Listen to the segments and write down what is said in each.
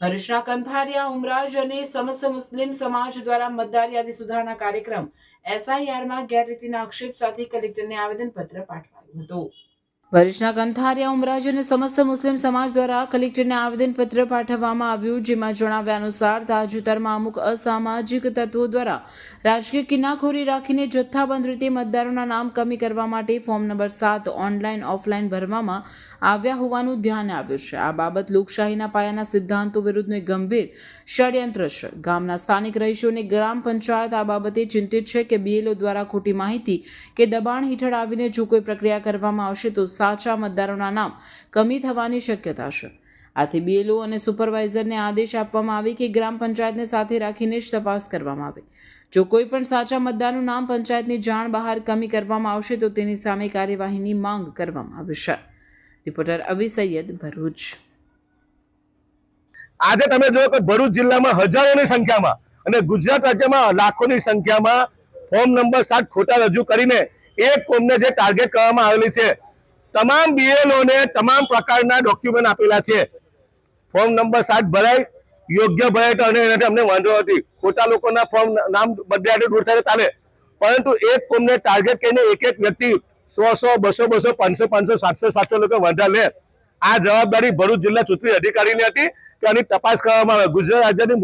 ભરૂચના કંથારિયા ઉમરાજ અને સમસ્ત મુસ્લિમ સમાજ દ્વારા મતદાર યાદી સુધારણા કાર્યક્રમ એસઆઈઆરમાં ગેરરીતિના આક્ષેપ સાથે કલેક્ટરને આવેદનપત્ર પાઠવાયું હતું. ભરૂચના કંથારિયા ઉમરાજ અને સમસ્ત મુસ્લિમ સમાજ દ્વારા કલેક્ટરને આવેદનપત્ર પાઠવવામાં આવ્યું, જેમાં જણાવ્યા અનુસાર તાજેતરમાં અમુક અસામાજિક તત્વો દ્વારા રાજકીય કિનાખોરી રાખીને જથ્થાબંધ રીતે મતદારોના નામ કમી કરવા માટે ફોર્મ નંબર સાત ઓનલાઈન, ઓફલાઈન ભરવામાં આવ્યા હોવાનું ધ્યાન આવ્યું છે. આ બાબત લોકશાહીના પાયાના સિદ્ધાંતો વિરુદ્ધનું ગંભીર ષડયંત્ર છે. ગામના સ્થાનિક રહીશોને ગ્રામ પંચાયત આ બાબતે ચિંતિત છે કે બીએલઓ દ્વારા ખોટી માહિતી કે દબાણ હેઠળ આવીને જો કોઈ પ્રક્રિયા કરવામાં આવશે તો સાચા મતદારોના નામ કમી થવાની શક્યતા છે. આથી બીએલઓ અને સુપરવાઇઝરને આદેશ આપવામાં આવે કે ગ્રામ પંચાયતને સાથે રાખીને જ તપાસ કરવામાં આવે. જો કોઈ પણ સાચા મતદારનું નામ પંચાયતની જાણ બહાર કમી કરવામાં આવશે, તો તેની સામે કાર્યવાહીની માંગ કરવામાં આવશે રિપોર્ટર અવી સૈયદ ભરૂચ. આજે તમે જોયો કે ભરૂચ જિલ્લામાં હજારોની સંખ્યામાં અને ગુજરાત રાજ્યમાં લાખોની સંખ્યામાં ફોર્મ નંબર સાત ખોટા રજૂ કરીને એક કોમને જે ટાર્ગેટ કરવામાં આવેલી છે તમામ બીએલઓને તમામ પ્રકારના ડોક્યુમેન્ટ આપેલા છે. ફોર્મ નંબર સાત ભરાય, યોગ્ય ભરાય તો એનાથી અમને વાંધો નથી. ખોટા લોકોના ફોર્મ નામ બદલ્યાથી દૂર થાય ચાલે. પરંતુ એક કોમને ટાર્ગેટ કરીને એક એક વ્યક્તિ સો સો, બસો બસો, પાંચસો પાંચસો, સાતસો સાતસો લોકો વાંધા લે. આ જવાબદારી ભરૂચ જિલ્લા ચૂંટણી અધિકારીની હતી કે આની તપાસ કરવામાં આવે. ગુજરાત રાજ્યની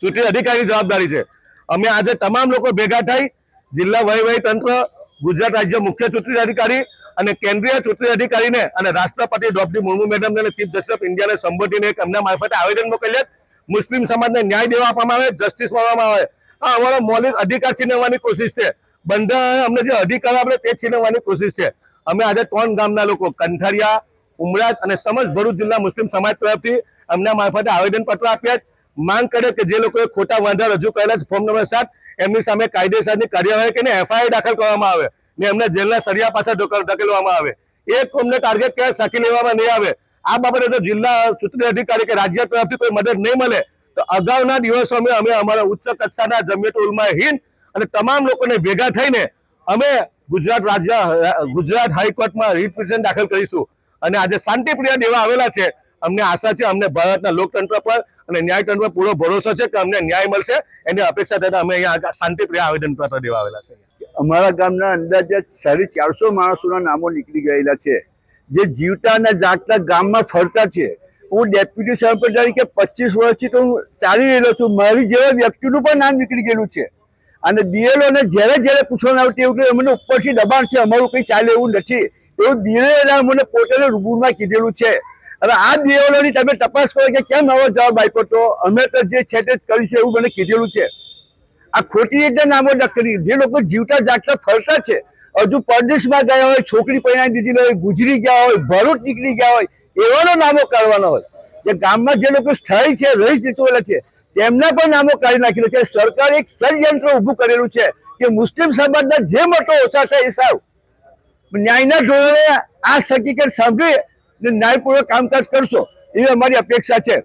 ચૂંટણી અધિકારીની જવાબદારી છે. અમે આજે તમામ લોકો ભેગા થઈ જિલ્લા વહીવટી તંત્ર, ગુજરાત રાજ્ય મુખ્ય ચૂંટણી અધિકારી અને કેન્દ્રીય ચૂંટણી અધિકારીને અને રાષ્ટ્રપતિ દ્રૌપદી મુર્મુ મેડમને અને ચીફ જસ્ટિસ ઓફ ઇન્ડિયાને સંબોધીને એક એમના મારફતે આવેદન મોકલ્યા મુસ્લિમ સમાજને ન્યાય દેવા આપવામાં આવે, જસ્ટિસ મળવામાં આવે. આ અમારો મૌલિક અધિકાર છીનવવાની કોશિશ છે. બંધારણ અમને જે અધિકાર આપણે તે છીનવવાની કોશિશ છે. અમે આજે ત્રણ ગામના લોકો, કંઠારિયા, ઉમરાજ અને સમજ ભરૂચ જિલ્લા મુસ્લિમ સમાજ તરફથી એમના મારફતે આવેદનપત્ર આપ્યા માંગ કરે કે જે લોકોએ ખોટા વાંધા રજૂ કરેલા છે ફોર્મ નંબર સાત, એમની સામે કાયદેસરની કાર્યવાહી કરીને એફઆઈઆર દાખલ કરવામાં આવે. ને એમને જેલના સળિયા પાછળ ધોક- ધકેલવામાં આવે. એક કોમને ટાર્ગેટ ક્યાંય સાકી લેવામાં નહીં આવે. આ બાબતે તો જિલ્લા ચૂંટણી અધિકારી કે રાજ્ય તરફથી કોઈ મદદ નહીં મળે, તો અગાઉના દિવસોમાં અમે અમારા ઉચ્ચ કક્ષાના જમિયત ઉલમા હિન્દ અને તમામ લોકોને ભેગા થઈને અમે ગુજરાત રાજ્ય, ગુજરાત હાઈકોર્ટમાં રીટ દાખલ કરીશું. અને આજે શાંતિપ્રિય દેવા આવેલા છે. અમને આશા છે, અમને ભારતના લોકતંત્ર પર અને ન્યાયતંત્ર પર પૂરો ભરોસો છે કે અમને ન્યાય મળશે. એની અપેક્ષા થતાં અમે અહીંયા શાંતિપ્રિય આવેદનપત્ર દેવા આવેલા છે અમારા ગામના અંદાજે સાડી ચારસો માણસોના નામો નીકળી ગયેલા છે. જે જીવતા અને જાગતા ગામમાં ફરતા છે. હું ડેપ્યુટી સરપંચ તરીકે પચીસ વર્ષથી તો હું ચાલી રહેલો છું. મારી જેવા વ્યક્તિનું પણ નામ નીકળી ગયેલું છે. અને બીએલઓને જ્યારે જ્યારે પૂછવામાં આવતી એવું કે અમને ઉપરથી દબાણ છે, અમારું કંઈ ચાલે એવું નથી. એવું બીએલઓ અમને પોતાને રૂબરૂમાં કીધેલું છે. હવે આ બીએલઓની તમે તપાસ કરો કે કેમ આવો જવાબ આપ્યો તો? અમે તો જે છે તે કરીશું એવું મને કીધેલું છે. આ ખોટી રીતે નામો કરી જે લોકો જીવતા જાગતા ફરતા છે, હજુ પરદેશમાં ગયા હોય, છોકરી પરિણામ દીધી હોય, ગુજરી ગયા હોય, ભરૂચ નીકળી ગયા હોય, એવાનો નામો કાઢવાનો હોય. જે ગામમાં જે લોકો સ્થાયી છે રહી ચૂકેલા છે, તેમના પણ નામો કાઢી નાખેલો છે. સરકારે એક ષડયંત્ર ઊભું કરેલું છે કે મુસ્લિમ સમાજના જે મતો ઓછા થાય એ સાવ ન્યાયના ધોરણે આ હકીકત સાંભળી ન્યાયપૂર્વક કામકાજ કરશો, એવી અમારી અપેક્ષા છે.